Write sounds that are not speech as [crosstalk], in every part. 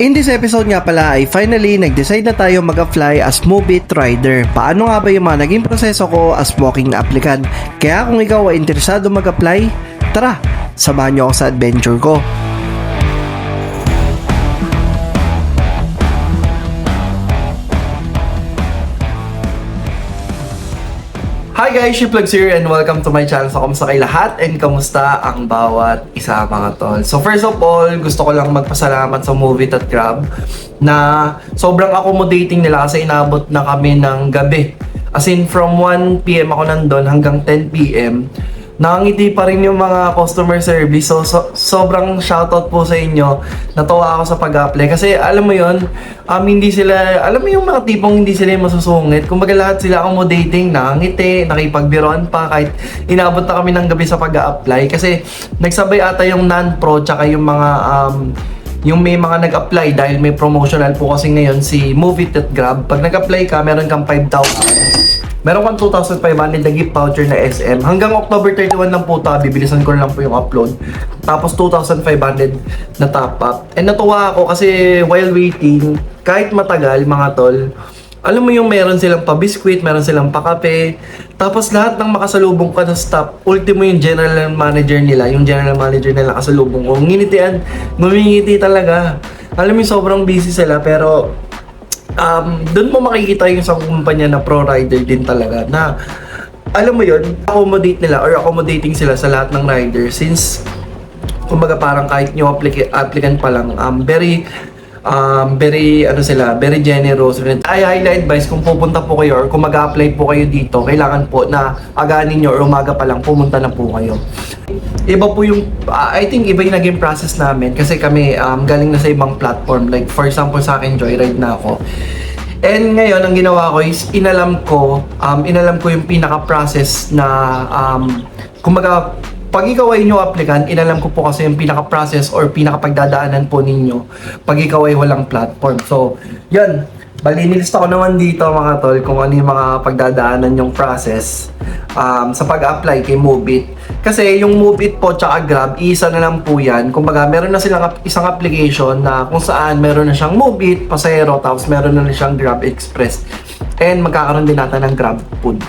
In this episode nga pala ay finally nag-decide na tayo mag-apply as Movit Rider. Paano nga ba yung mga naging proseso ko as walking applicant? Kaya kung ikaw ay interesado mag-apply, tara, samahan niyo ako sa adventure ko. Hi guys, Shiplugs here and welcome to my channel. So, kamusta kay lahat and kamusta ang bawat isa mga tol. So, first of all, gusto ko lang magpasalamat sa Movie at Grab na sobrang accommodating nila kasi inabot na kami ng gabi. As in, from 1pm ako nandun hanggang 10pm nakangiti pa rin yung mga customer service. So, so sobrang shoutout po sa inyo. Natuwa ako sa pag-apply. Kasi alam mo yon um, hindi sila, alam mo yung mga tipong hindi sila yung masusungit. Kumbaga lahat sila accommodating, nakangiti, nakipagbiroan pa kahit inabot na kami ng gabi sa pag-apply. Kasi nagsabay ata yung non-pro tsaka yung mga um, yung may mga nag-apply dahil may promotional po kasi ngayon si Move It at Grab. Pag nag-apply ka, meron kang 5,000 Meron kang 2,500 na gift voucher na SM. Hanggang October 31 lang po ito. Bibilisan ko lang po yung upload. Tapos 2,500 na top up. And natuwa ako kasi while waiting, kahit matagal mga tol, alam mo yung meron silang pa-biscuit, meron silang pa-kape, tapos lahat ng makasalubong ka na staff, ultimo yung general manager nila, yung general manager nila kasalubong ko, nginitian, ngumingiti talaga. Alam mo sobrang busy sila, pero um, doon mo makikita yung isang kumpanya na pro rider din talaga na alam mo yun, accommodate nila or accommodating sila sa lahat ng rider since kumbaga parang kahit new applica- applicant pa lang, um, very um, very ano sila, very generous. Ay highly advice kung pupunta po kayo or kung mag-apply po kayo dito, kailangan po na aganin nyo or umaga pa lang pumunta na po kayo. Iba po yung, uh, I think iba yung naging process namin kasi kami um, galing na sa ibang platform. Like for example sa akin, Joyride na ako. And ngayon, ang ginawa ko is inalam ko, um, inalam ko yung pinaka-process na, um, kumbaga, pag ikaw ay new applicant, inalam ko po kasi yung pinaka-process or pinaka-pagdadaanan po ninyo pag ikaw ay walang platform. So, yun. Bali, nilista ko naman dito mga tol kung ano yung mga pagdadaanan yung process um, sa pag-apply kay Mobit. Kasi yung Mobit po tsaka Grab, isa na lang po yan. Kumbaga, meron na silang isang application na kung saan meron na siyang Mobit, Pasero, tapos meron na rin siyang Grab Express. And magkakaroon din natin ng Grab Food.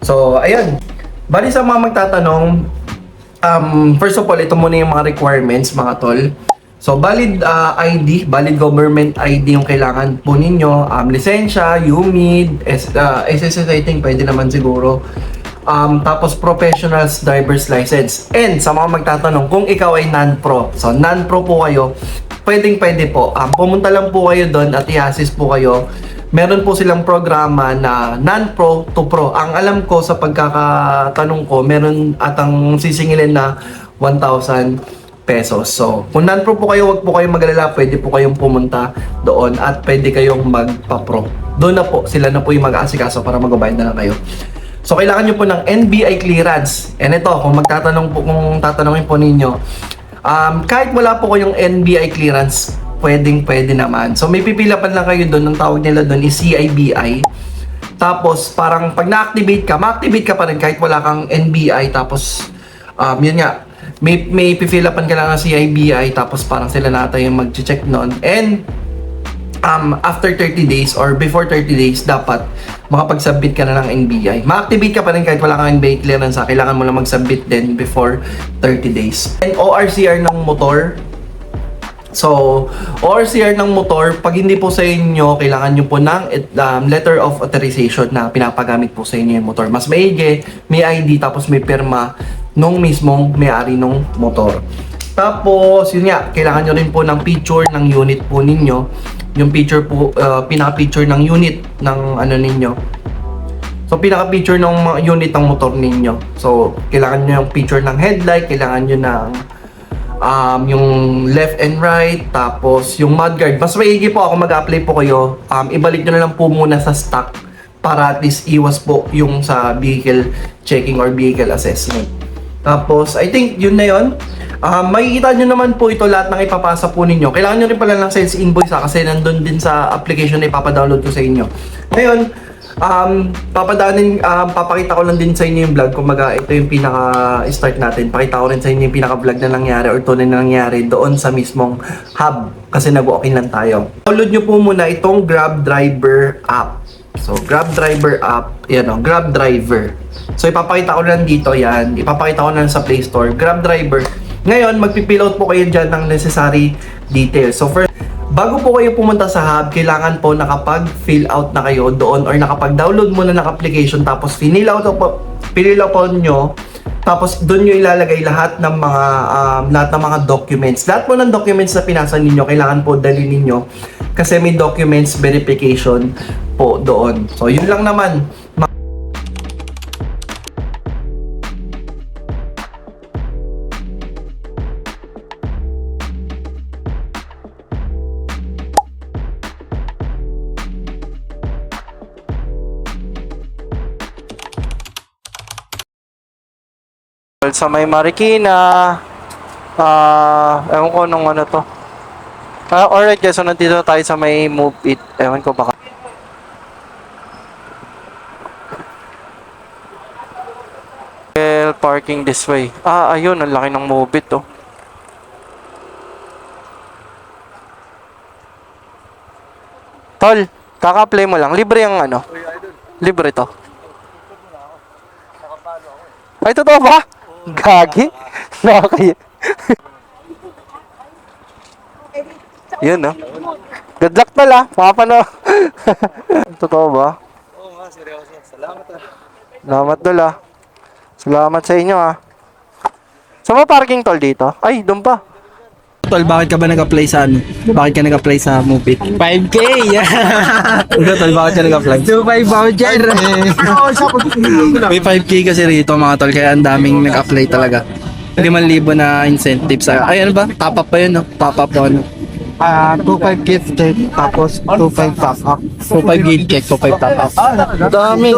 So, ayun. Bali sa mga magtatanong, um, first of all, ito muna yung mga requirements mga tol. So, valid uh, ID, valid government ID yung kailangan po ninyo. Um, lisensya, UMID, S, uh, SSS I think pwede naman siguro. Um, tapos professionals driver's license. And sa mga magtatanong, kung ikaw ay non-pro, so non-pro po kayo, pwedeng pwede po. Um, pumunta lang po kayo doon at i-assist po kayo. Meron po silang programa na non-pro to pro. Ang alam ko sa pagkakatanong ko, meron atang sisingilin na 1,000 pesos. So, kung non-pro po kayo, wag po kayong magalala, pwede po kayong pumunta doon at pwede kayong magpa-pro. Doon na po, sila na po yung mag-aasikaso para magbabayad na lang kayo. So, kailangan nyo po ng NBI clearance. And ito, kung magtatanong po, kung tatanungin po ninyo, um, kahit wala po kayong NBI clearance, pwedeng pwede naman. So, may pipilapan lang kayo doon, ang tawag nila doon is CIBI. Tapos, parang pag na-activate ka, ma-activate ka pa rin kahit wala kang NBI. Tapos, um, yun nga, may, may pipilapan ka lang ng CIBI. Tapos, parang sila nata yung mag-check noon. And, um, after 30 days or before 30 days, dapat makapag-submit ka na ng NBI. Ma-activate ka pa rin kahit wala kang NBI clearance. Kailangan mo lang mag-submit din before 30 days. And ORCR ng motor, So, ORCR ng motor, pag hindi po sa inyo, kailangan nyo po ng um, letter of authorization na pinapagamit po sa inyo yung motor. Mas maigi, may ID, tapos may perma nung mismong may-ari ng motor. Tapos, yun nga, kailangan nyo rin po ng picture ng unit po ninyo. Yung picture po, uh, pinaka-picture ng unit ng ano ninyo. So, pinaka-picture ng unit ng motor ninyo. So, kailangan nyo yung picture ng headlight, kailangan nyo ng um, yung left and right, tapos yung mudguard. Mas maigi po ako mag-apply po kayo. Um, ibalik nyo na lang po muna sa stock para at least iwas po yung sa vehicle checking or vehicle assessment. Tapos, I think yun na yun. Um, makikita nyo naman po ito lahat ng ipapasa po ninyo. Kailangan nyo rin pala ng sales invoice ha, kasi nandun din sa application na ipapadownload ko sa inyo. Ngayon, Um, papadanin, um, papakita ko lang din sa inyo yung vlog. Kumbaga, ito yung pinaka-start natin. Pakita ko rin sa inyo yung pinaka-vlog na nangyari or tunay na nangyari doon sa mismong hub. Kasi nag-walking lang tayo. Download nyo po muna itong Grab Driver app. So, Grab Driver app, yan o, Grab Driver. So, ipapakita ko lang dito yan. Ipapakita ko lang sa Play Store. Grab Driver. Ngayon, magpipill out po kayo dyan ng necessary details. So, first, Bago po kayo pumunta sa hub, kailangan po nakapag-fill out na kayo doon or nakapag-download muna ng application tapos fill out po, fill out po nyo tapos doon nyo ilalagay lahat ng mga um, lahat ng mga documents. Lahat po ng documents na pinasa ninyo, kailangan po dalhin ninyo kasi may documents verification po doon. So, yun lang naman. sa may Marikina. Ah, ewan ko nung ano to. Ah, alright guys, so nandito tayo sa may Move It. Ewan ko baka. Parking this way. Ah, ayun, ang laki ng Move It oh. Tol, kaka-play mo lang. Libre yung ano? Libre to. Ay, totoo ba? Gagi? [laughs] Nakakaya. Yun, no? Good luck tol, ah. Makapano. [laughs] totoo ba? Oo nga, seryoso. Salamat ah. Salamat tol, ah. Salamat sa inyo, ah. Saan ba parking tol dito? Ay, doon pa. Tol, bakit ka ba nag-apply sa ano? Bakit ka nag-apply sa Mupit? 5K! Ikaw, tol, bakit ka nag-apply? 2.5 voucher! [laughs] May 5K kasi rito mga tol, kaya ang daming nag-apply talaga. 5,000 na incentives. Ay, ano ba? Top up pa yun, no? Top up pa, ano? Ah, 2.5 gift check, tapos 2.5 top up. 2.5 gig check, 2.5 top up. Dami!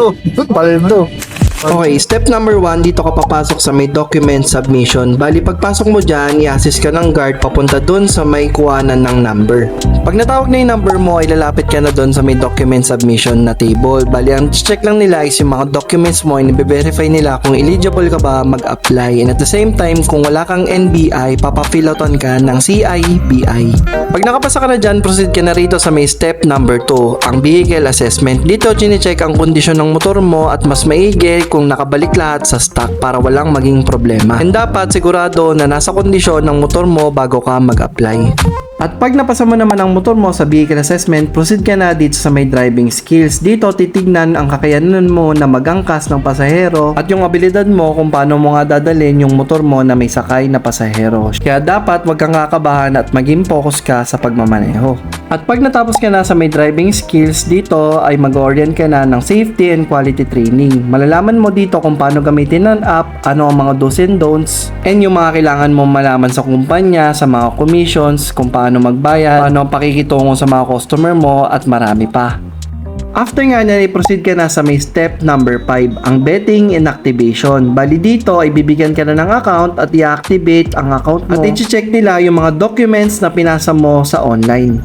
Paldo! Okay, step number 1, dito ka papasok sa may document submission. Bali, pagpasok mo dyan, i-assist ka ng guard papunta dun sa may kuhanan ng number. Pag natawag na yung number mo, ay lalapit ka na dun sa may document submission na table. Bali, ang check lang nila is yung mga documents mo, i-verify nila kung eligible ka ba mag-apply. And at the same time, kung wala kang NBI, papapilloton ka ng CIBI. Pag nakapasa ka na dyan, proceed ka na rito sa may step number 2, ang vehicle assessment. Dito, chinecheck ang kondisyon ng motor mo at mas maigi kung nakabalik lahat sa stock para walang maging problema. And dapat sigurado na nasa kondisyon ng motor mo bago ka mag-apply. At pag napasa mo naman ang motor mo sa vehicle assessment, proceed ka na dito sa may driving skills. Dito titignan ang kakayanan mo na magangkas ng pasahero at yung abilidad mo kung paano mo nga dadalhin yung motor mo na may sakay na pasahero. Kaya dapat wag kang kakabahan at maging focus ka sa pagmamaneho. At pag natapos ka na sa may driving skills, dito ay mag-orient ka na ng safety and quality training. Malalaman mo dito kung paano gamitin ang app, ano ang mga do's and don'ts, and yung mga kailangan mo malaman sa kumpanya, sa mga commissions, kung paano magbayad, paano ang pakikitungo sa mga customer mo, at marami pa. After nga na i-proceed ka na sa may step number 5, ang betting and activation. Bali dito ay bibigyan ka na ng account at i-activate ang account mo at i-check nila yung mga documents na pinasa mo sa online.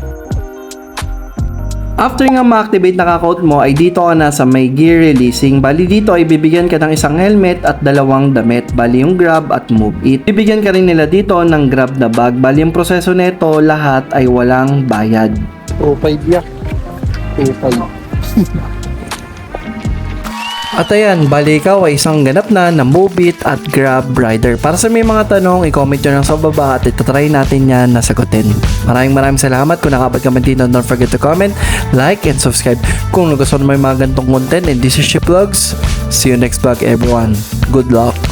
After nga ma-activate na account mo ay dito ka na sa may gear releasing. Bali dito ay bibigyan ka ng isang helmet at dalawang damit. Bali yung grab at move it. Bibigyan ka rin nila dito ng grab na bag. Bali yung proseso nito lahat ay walang bayad. 2.5 ya. 2.5. At ayan, bali ikaw ay isang ganap na na Mobit at Grab Rider. Para sa may mga tanong, i-comment nyo lang sa baba at itatry natin yan na sagutin. Maraming maraming salamat. Kung nakabag ka man dito, don't forget to comment, like, and subscribe. Kung gusto mo may mga gantong content and this is Ship Vlogs, see you next vlog everyone. Good luck!